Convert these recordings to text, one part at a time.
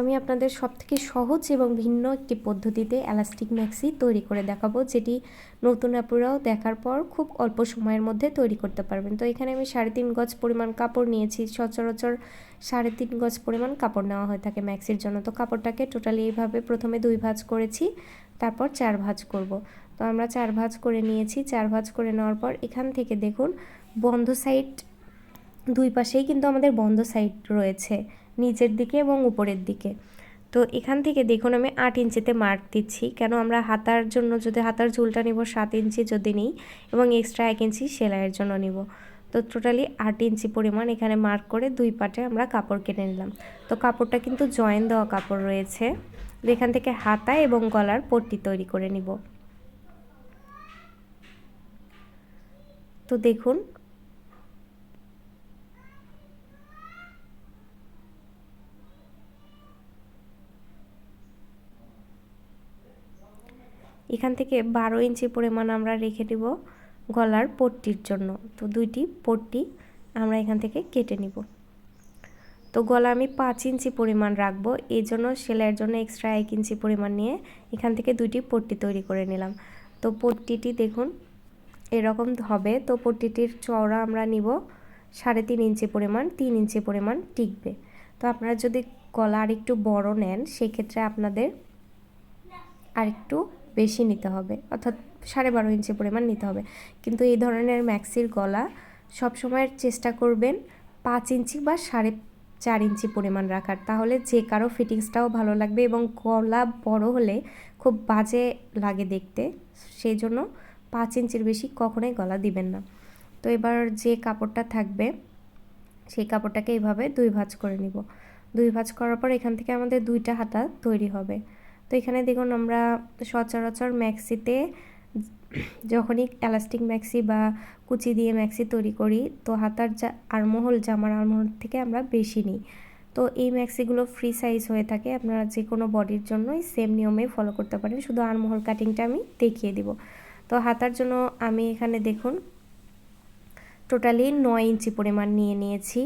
আমি আপনাদের সবথেকে সহজ এবং ভিন্ন একটি পদ্ধতিতে এলাস্টিক ম্যাক্সি তৈরি করে দেখাবো, যেটি নতুন আপুরাও দেখার পর খুব অল্প সময়ের মধ্যে তৈরি করতে পারবেন। তো এখানে আমি সাড়ে তিন গজ পরিমাণ কাপড় নিয়েছি, সচরাচর সাড়ে তিন গজ পরিমাণ কাপড় নেওয়া হয়ে থাকে ম্যাক্সির জন্য। তো কাপড়টাকে টোটালি এইভাবে প্রথমে দুই ভাঁজ করেছি, তারপর চার ভাঁজ করব। তো আমরা চার ভাঁজ করে নিয়েছি, চার ভাঁজ করে নেওয়ার পর এখান থেকে দেখুন, বন্ধ সাইড দুই পাশেই কিন্তু আমাদের বন্ধ সাইড রয়েছে। নিচের দিকে এবং উপরের দিকে। তো এখান থেকে দেখুন আমি আট ইঞ্চিতে মার্ক দিচ্ছি। কেন আমরা হাতার জন্য যদি হাতার ঝুলটা নিব সাত ইঞ্চি যদি নিই এবং এক্সট্রা এক ইঞ্চি সেলাইয়ের জন্য নিব। তো টোটালি আট ইঞ্চি পরিমাণ এখানে মার্ক করে দুই পাটে আমরা কাপড় কেটে নিলাম। তো কাপড়টা কিন্তু জয়েন দেওয়া কাপড় রয়েছে। এখান থেকে হাতা এবং গলার পট্টি তৈরি করে নিব। তো দেখুন এখান থেকে বারো ইঞ্চি পরিমাণ আমরা রেখে দেব গলার পট্টির জন্য। তো দুইটি পট্টি আমরা এখান থেকে কেটে নিব। তো গলা আমি পাঁচ ইঞ্চি পরিমাণ রাখব। এই জন্য সেলাইয়ের জন্য এক্সট্রা এক ইঞ্চি পরিমাণ নিয়ে এখান থেকে দুইটি পট্টি তৈরি করে নিলাম। তো পট্টিটি দেখুন, এরকম হবে। তো পট্টিটির চওড়া আমরা নিব, সাড়ে তিন ইঞ্চি পরিমাণ, তিন ইঞ্চি পরিমাণ টিকবে। তো আপনারা যদি গলা আর একটু বড় নেন, সেক্ষেত্রে আপনাদের আরেকটু বেশি নিতে হবে। অর্থাৎ সাড়ে বারো ইঞ্চি পরিমাণ নিতে হবে। কিন্তু এই ধরনের ম্যাক্সির গলা সবসময় চেষ্টা করবেন পাঁচ ইঞ্চি বা সাড়ে চার ইঞ্চি পরিমাণ রাখার। তাহলে যে কারও ফিটিংসটাও ভালো লাগবে এবং গলা বড় হলে খুব বাজে লাগে দেখতে। সেই জন্য পাঁচ ইঞ্চির বেশি কখনোই গলা দিবেন না। তো এবার যে কাপড়টা থাকবে, সেই কাপড়টাকে এইভাবে দুই ভাঁজ করে নিব। দুই ভাঁজ করার পর এখান থেকে আমাদের দুইটা হাতা তৈরি হবে। তো এখানে দেখুন আমরা সচরাচর ম্যাক্সিতে যখনই এলাস্টিক ম্যাক্সি বা কুচি দিয়ে ম্যাক্সি তৈরি করি, তো হাতার যা আরমহল জামার আরমহল থেকে আমরা বেশি নিই। তো এই ম্যাক্সিগুলো ফ্রি সাইজ হয়ে থাকে, আপনারা যে কোনো বডির জন্যই সেম নিয়মে ফলো করতে পারেন। শুধু আরমহল কাটিংটা আমি দেখিয়ে দিব। তো হাতার জন্য আমি এখানে দেখুন টোটালি নয় ইঞ্চি পরিমাণ নিয়ে নিয়েছি।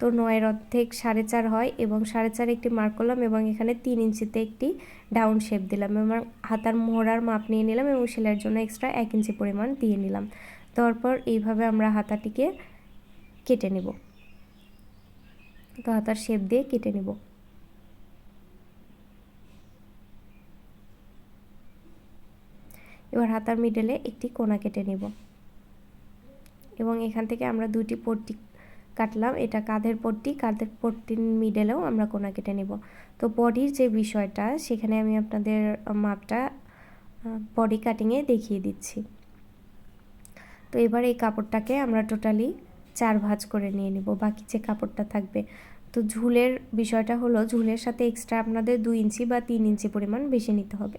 তো নয়ের অর্ধেক সাড়ে চার হয় এবং সাড়ে চার একটি মার্ক করলাম এবং এখানে তিন ইঞ্চিতে একটি ডাউন শেপ দিলাম এবং হাতার মোহরার মাপ নিয়ে নিলাম এবং সেলাইয়ের জন্য এক্সট্রা এক ইঞ্চি পরিমাণ দিয়ে নিলাম। তারপর এইভাবে আমরা হাতাটিকে কেটে নেব। তো হাতার শেপ দিয়ে কেটে নেব। এবার হাতার মিডলে একটি কোনা কেটে নেব। এবং এখান থেকে আমরা দুটি পট্টি কাটলাম, এটা কাঁধের পট্টি, কাঁধের পট্টির মিডেলেও আমরা কোনা কেটে নেব। তো বডির যে বিষয়টা, সেখানে আমি আপনাদের মাপটা বডি কাটিংয়ে দেখিয়ে দিচ্ছি। তো এবার এই কাপড়টাকে আমরা টোটালি চার ভাঁজ করে নিয়ে নিব, বাকি যে কাপড়টা থাকবে। তো ঝুলের বিষয়টা হলো, ঝুলের সাথে এক্সট্রা আপনাদের দুই ইঞ্চি বা তিন ইঞ্চি পরিমাণ বেশি নিতে হবে।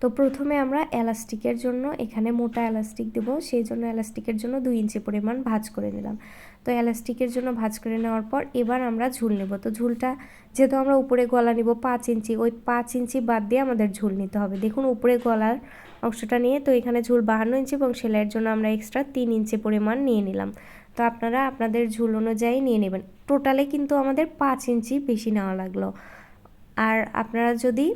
তো প্রথমে আমরা এলাস্টিকের জন্য এখানে মোটা এলাস্টিক দেব, সেই জন্য এলাস্টিকের জন্য দুই ইঞ্চি পরিমাণ ভাজ করে নিলাম। তো এলাস্টিকের জন্য ভাজ করে নেওয়ার পর এবার আমরা ঝুল নেব। তো ঝুলটা যেহেতু আমরা উপরে গলা নিব পাঁচ ইঞ্চি, ওই পাঁচ ইঞ্চি বাদ দিয়ে আমাদের ঝুল নিতে হবে। দেখুন উপরে গলার অংশটা নিয়ে, তো এখানে ঝুল বাহান্ন ইঞ্চি এবং সেলাইয়ের জন্য আমরা এক্সট্রা তিন ইঞ্চি পরিমাণ নিয়ে নিলাম। তো আপনারা আপনাদের ঝুল অনুযায়ী নিয়ে নেবেন। টোটালে কিন্তু আমাদের পাঁচ ইঞ্চি বেশি নেওয়া লাগল। আর আপনারা যদি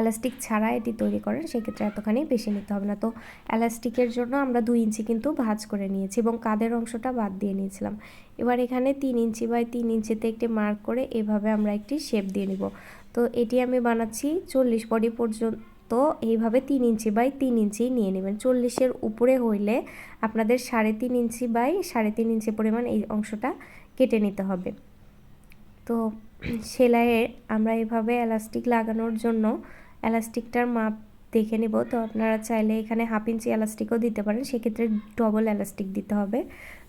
এলাস্টিক ছাড়া এটি তৈরি করেন, সেক্ষেত্রে এতখানি বেশি নিতে হবে না। তো এলাস্টিকের জন্য আমরা দুই ইঞ্চি কিন্তু ভাজ করে নিয়েছি এবং কাদের অংশটা বাদ দিয়ে নিয়েছিলাম। এবার এখানে তিন ইঞ্চি বাই তিন ইঞ্চিতে একটি মার্ক করে এভাবে আমরা একটি শেপ দিয়ে নিব। তো এটি আমি বানাচ্ছি চল্লিশ বডি পর্যন্ত তো এইভাবে তিন ইঞ্চি বাই তিন ইঞ্চি নিয়ে নেবেন। চল্লিশের উপরে হইলে আপনাদের সাড়ে তিন ইঞ্চি বাই সাড়ে তিন ইঞ্চি পরিমাণ এই অংশটা কেটে নিতে হবে। তো সেলাইয়ে আমরা এভাবে এলাস্টিক লাগানোর জন্য এলাস্টিকটার মাপ দেখে নেব। তো আপনারা চাইলে এখানে হাফ ইঞ্চি এলাস্টিকও দিতে পারেন, সেক্ষেত্রে ডবল এলাস্টিক দিতে হবে।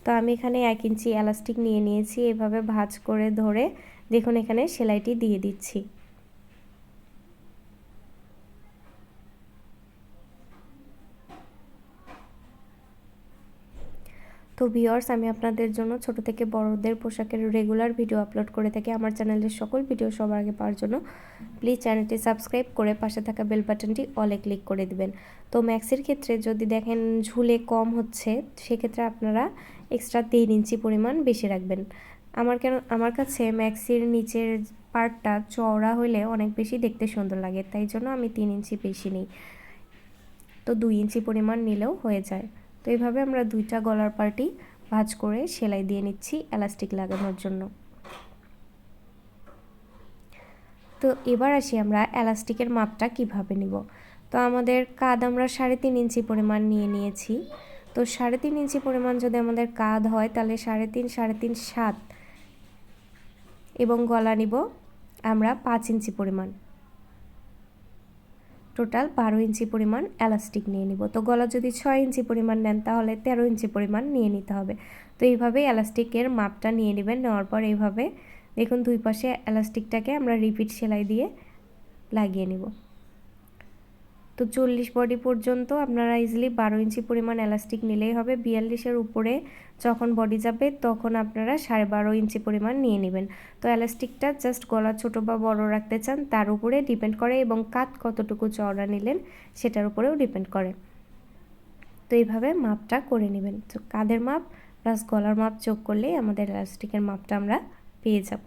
তো আমি এখানে এক ইঞ্চি এলাস্টিক নিয়ে নিয়েছি, এভাবে ভাজ করে ধরে দেখুন এখানে সেলাইটি দিয়ে দিচ্ছি। তো ভিওর্স আমি আপনাদের জন্য ছোট থেকে বড়দের পোশাকের রেগুলার ভিডিও আপলোড করে থাকি আমার চ্যানেলের সকল ভিডিও সবার আগে পাওয়ার জন্য। প্লিজ চ্যানেলটি সাবস্ক্রাইব করে পাশে থাকা বেল বাটনটি অলে ক্লিক করে দিবেন। তো ম্যাক্সির ক্ষেত্রে যদি দেখেন ঝুলে কম হচ্ছে, সেক্ষেত্রে আপনারা এক্সট্রা তিন ইঞ্চি পরিমাণ বেশি রাখবেন। আমার কেন, আমার কাছে ম্যাক্সির নিচের পার্টটা চওড়া হলে অনেক বেশি দেখতে সুন্দর লাগে, তাই জন্য আমি তিন ইঞ্চি বেশি নিই। তো দুই ইঞ্চি পরিমাণ নিলেও হয়ে যায়। তো এইভাবে আমরা দুইটা গলার পার্টি ভাজ করে সেলাই দিয়ে নিচ্ছি এলাস্টিক লাগানোর জন্য। তো এবার আসি আমরা এলাস্টিকের মাপটা কীভাবে নিব? তো আমাদের কাদ আমরা সাড়ে তিন ইঞ্চি পরিমাণ নিয়ে নিয়েছি। তো সাড়ে তিন ইঞ্চি পরিমাণ যদি আমাদের কাদ হয় তাহলে সাড়ে তিন সাড়ে তিন, সাত এবং গলা নিব আমরা পাঁচ ইঞ্চি পরিমাণ। টোটাল বারো ইঞ্চি পরিমাণ এলাস্টিক নিয়ে নিব। তো গলা যদি ছয় ইঞ্চি পরিমাণ নেন, তাহলে তেরো ইঞ্চি পরিমাণ নিয়ে নিতে হবে। তো এইভাবে এলাস্টিকের মাপটা নিয়ে নেবেন, নেওয়ার পর এইভাবে দেখুন দুই পাশে এলাস্টিকটাকে আমরা রিপিট সেলাই দিয়ে লাগিয়ে নিব। তো চল্লিশ বডি পর্যন্ত আপনারা ইজিলি বারো ইঞ্চি পরিমাণ এলাস্টিক নিলেই হবে। বিয়াল্লিশের উপরে যখন বডি যাবে, তখন আপনারা সাড়ে বারো ইঞ্চি পরিমাণ নিয়ে নেবেন। তো এলাস্টিকটা জাস্ট গলা ছোটো বা বড় রাখতে চান, তার উপরে ডিপেন্ড করে এবং কাত কতটুকু চওড়া নিলেন, সেটার উপরেও ডিপেন্ড করে। তো এইভাবে মাপটা করে নেবেন। তো কাঁধের মাপ প্লাস গলার মাপ যোগ করলেই আমাদের এলাস্টিকের মাপটা আমরা পেয়ে যাব।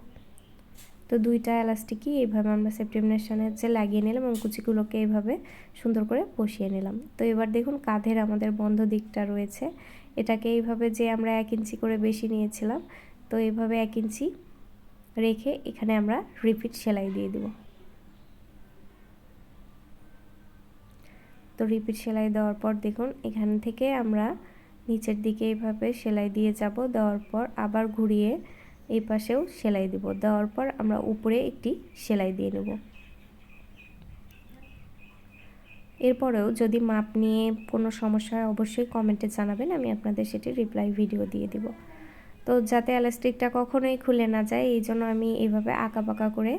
তো দুইটা এলাস্টিকই এইভাবে আমরা সেপ্টেমিনেশনের হচ্ছে লাগিয়ে নিলাম এবং কুচিগুলোকে এইভাবে সুন্দর করে বসিয়ে নিলাম। তো এবার দেখুন কাঁধের আমাদের বন্ধ দিকটা রয়েছে। এটাকে এইভাবে যে আমরা এক ইঞ্চি করে বেশি নিয়েছিলাম, তো এইভাবে এক ইঞ্চি রেখে এখানে আমরা রিপিট সেলাই দিয়ে দেব। তো রিপিট সেলাই দেওয়ার পর দেখুন এখান থেকে আমরা নিচের দিকে এইভাবে সেলাই দিয়ে যাব। দেওয়ার পর আবার ঘুরিয়ে এই পাশেও সেলাই দেব। দেওয়ার পর আমরা উপরে একটি সেলাই দিয়ে নেব। এরপরেও যদি মাপ নিয়ে কোনো সমস্যা হয়, অবশ্যই কমেন্টে জানাবেন, আমি আপনাদের সেটি রিপ্লাই ভিডিও দিয়ে দেব। তো যাতে এলাস্টিকটা কখনোই খুলে না যায়, এই জন্য আমি এইভাবে আঁকা পাকা করে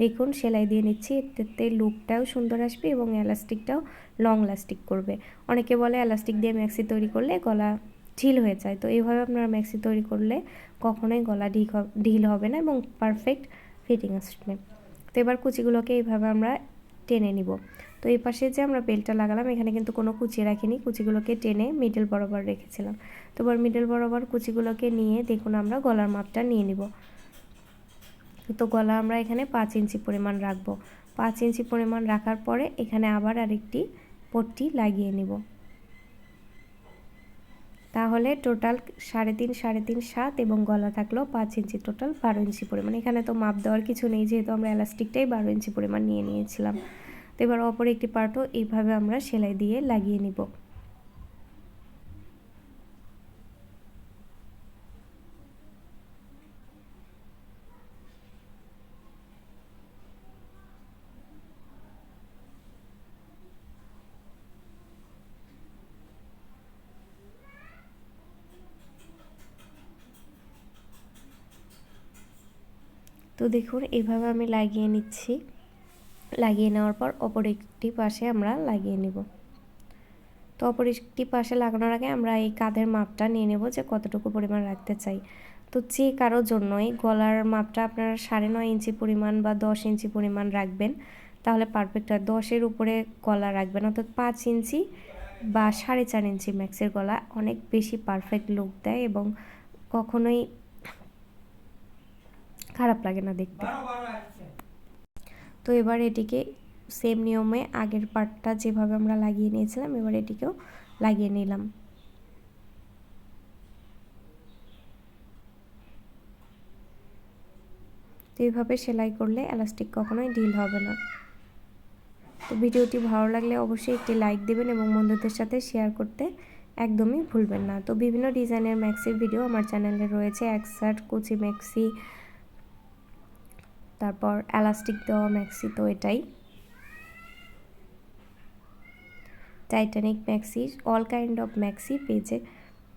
দেখুন সেলাই দিয়ে নিচ্ছি। এতে লুকটাও সুন্দর আসবে এবং এলাস্টিকটাও লং লাস্টিক করবে। অনেকে বলে এলাস্টিক দিয়ে ম্যাক্সি তৈরি করলে গলা ঢিল হয়ে যায়। তো এইভাবে আপনারা ম্যাক্সি তৈরি করলে কখনোই গলা ঢিক ঢিল হবে না এবং পারফেক্ট ফিটিং আসবে তো এবার কুচিগুলোকে এইভাবে আমরা টেনে নিব। তো এই পাশে যে আমরা বেলটা লাগালাম, এখানে কিন্তু কোনো কুচি রাখিনি। কুচিগুলোকে টেনে মিডল বরাবর রেখেছিলাম। তো এবার মিডল বরাবর কুচিগুলোকে নিয়ে দেখুন আমরা গলার মাপটা নিয়ে নিব। তো গলা আমরা এখানে পাঁচ ইঞ্চি পরিমাণ রাখব। পাঁচ ইঞ্চি পরিমাণ রাখার পরে এখানে আবার আরেকটি পট্টি লাগিয়ে নিব। তাহলে টোটাল সাড়ে তিন সাড়ে তিন, সাত এবং গলা থাকল পাঁচ ইঞ্চি টোটাল বারো ইঞ্চি পরিমাণ। এখানে তো মাপ দেওয়ার কিছু নেই, যেহেতু আমরা এলাস্টিকটাই বারো ইঞ্চি পরিমাণ নিয়ে নিয়েছিলাম। তো এবার অপর একটি পার্টও এইভাবে আমরা সেলাই দিয়ে লাগিয়ে নিব। তো দেখুন, এভাবে আমি লাগিয়ে নিচ্ছি। লাগিয়ে নেওয়ার পর অপর একটি পাশে আমরা লাগিয়ে নেব। তো অপর একটি পাশে লাগানোর আগে আমরা এই কাঁধের মাপটা নিয়ে নেব যে কতটুকু পরিমাণ রাখতে চাই। তো যে কারোর জন্যই গলার মাপটা আপনারা সাড়ে নয় ইঞ্চি পরিমাণ বা দশ ইঞ্চি পরিমাণ রাখবেন, তাহলে পারফেক্ট হয়। দশের উপরে গলা রাখবেন, অর্থাৎ পাঁচ ইঞ্চি বা সাড়ে চার ইঞ্চি ম্যাক্সের গলা অনেক বেশি পারফেক্ট লুক দেয় এবং কখনোই খারাপ লাগে না দেখতে। তো এবার এটিকে সেম নিয়মে আগের পার্টটা যেভাবে আমরা লাগিয়ে নিয়েছিলাম এবার এটিকেও লাগিয়ে নিলাম। তো এইভাবে সেলাই করলে এলাস্টিক কখনোই ঢিল হবে না। তো ভিডিওটি ভালো লাগলে অবশ্যই একটি লাইক দেবেন এবং বন্ধুদের সাথে শেয়ার করতে একদমই ভুলবেন না। তো বিভিন্ন ডিজাইনের ম্যাক্সির ভিডিও আমার চ্যানেলে রয়েছে একসার্ট কুচি ম্যাক্সি তারপর এলাস্টিক দেওয়া ম্যাক্সি তো এটাই। Titanic maxi all kind of maxi পেজে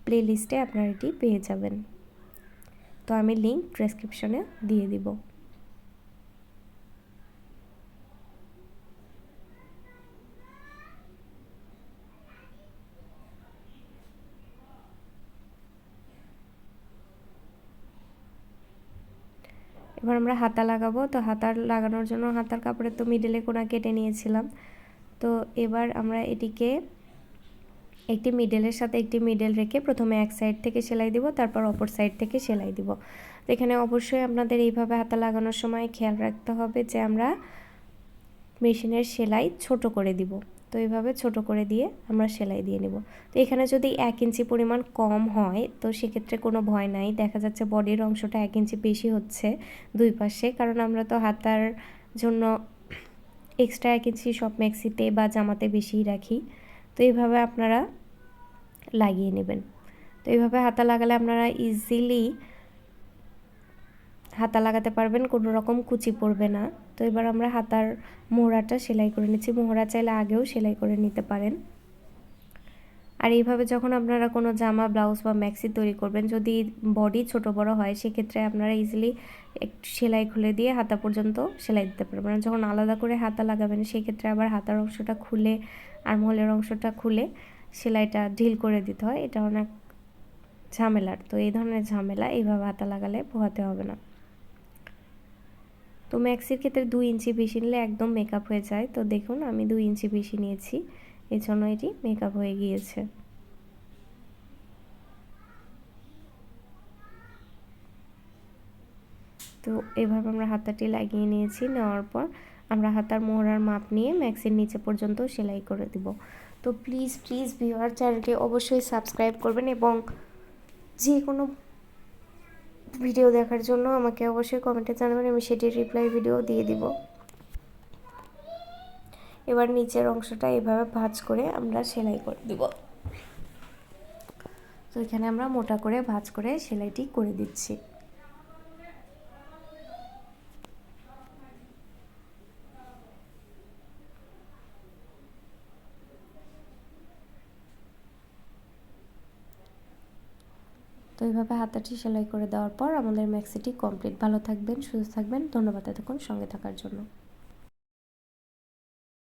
প্লে লিস্টে আপনারা এটি পেয়ে যাবেন। তো আমি লিঙ্ক ডেসক্রিপশনে দিয়ে দিব। এবার আমরা হাতা লাগাবো। তো হাতার লাগানোর জন্য হাতার কাপড়ে তো মিডলে কোনা কেটে নিয়েছিলাম। তো এবার আমরা এটিকে একটি মিডলের সাথে একটি মিডল রেখে প্রথমে এক সাইড থেকে সেলাই দিব, তারপর অপর সাইড থেকে সেলাই দিব। তো এখানে অবশ্যই আপনাদের এইভাবে হাতা লাগানোর সময় খেয়াল রাখতে হবে যে আমরা মেশিনের সেলাই ছোট করে দিব। তো এইভাবে ছোট করে দিয়ে আমরা সেলাই দিয়ে নেব। তো এখানে যদি এক ইঞ্চি পরিমাণ কম হয়, তো সেক্ষেত্রে কোনো ভয় নাই। দেখা যাচ্ছে বডির অংশটা এক ইঞ্চি বেশি হচ্ছে দুই পাশে। কারণ আমরা তো হাতার জন্য এক্সট্রা এক ইঞ্চি সব ম্যাক্সিতে বা জামাতে বেশিই রাখি। তো এইভাবে আপনারা লাগিয়ে নেবেন। তো এইভাবে হাতা লাগালে আপনারা ইজিলি হাতা লাগাতে পারবেন, কোনো রকম কুচি পড়বে না। তো এবার আমরা হাতার মোহরাটা সেলাই করে নিচ্ছি। মোহরা চাইলে আগেও সেলাই করে নিতে পারেন। আর এইভাবে যখন আপনারা কোনো জামা, ব্লাউজ বা ম্যাক্সি তৈরি করবেন, যদি বডি ছোট বড় হয়, সেক্ষেত্রে আপনারা ইজিলি একটু সেলাই খুলে দিয়ে হাতা পর্যন্ত সেলাই দিতে পারবেন। যখন আলাদা করে হাতা লাগাবেন, সেক্ষেত্রে আবার হাতার অংশটা খুলে আর মহলের অংশটা খুলে সেলাইটা ঢিল করে দিতে হয়। এটা অনেক ঝামেলার। তো এই ধরনের ঝামেলা এইভাবে হাতা লাগালে পোহাতে হবে না। তো ম্যাক্সির ক্ষেত্রে দুই ইঞ্চি বেশি নিলে একদম মেকআপ হয়ে যায়। তো দেখুন, আমি দুই ইঞ্চি বেশি নিয়েছি। এই জন্য এটি মেকআপ হয়ে গিয়েছে। তো এভাবে আমরা হাতাটি লাগিয়ে নিয়েছি। নেওয়ার পর আমরা হাতার মোহরার মাপ নিয়ে ম্যাক্সির নিচে পর্যন্ত সেলাই করে দিব। তো প্লিজ প্লিজ ভিওয়ার চ্যানেলটি অবশ্যই সাবস্ক্রাইব করবেন এবং যে কোনো ভিডিও দেখার জন্য আমাকে অবশ্যই কমেন্টে জানাবেন, আমি সেটির রিপ্লাই ভিডিও দিয়ে দিব। এবার নিচের অংশটা এভাবে ভাঁজ করে আমরা সেলাই করে দিব। তো এখানে আমরা মোটা করে ভাঁজ করে সেলাইটি করে দিচ্ছি। তো এইভাবে হাতাটি সেলাই করে দেওয়ার পর আমাদের ম্যাক্সিটি কমপ্লিট। ভালো থাকবেন, সুস্থ থাকবেন। ধন্যবাদ এতক্ষণ সঙ্গে থাকার জন্য।